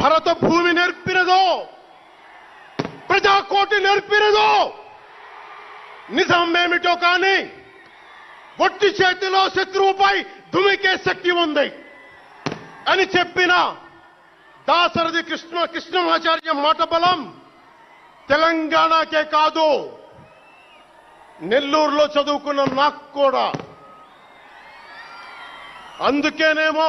ಭರತ ಭೂಮಿ నేర్పినదో ప్రజాకోటి నేర్పినదో నిజమేమిటో కానీ ఒట్టి చేతిలో శత్రువుపై దుమికే శక్తి ఉంది అని చెప్పిన దాసరథి కృష్ణ కృష్ణమాచార్య మాట బలం తెలంగాణకే కాదు నెల్లూరులో చదువుకున్న నాకు కూడా అందుకేనేమో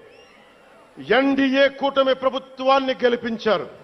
ఎన్డీఏ కూటమి ప్రభుత్వాన్ని గెలిపించారు.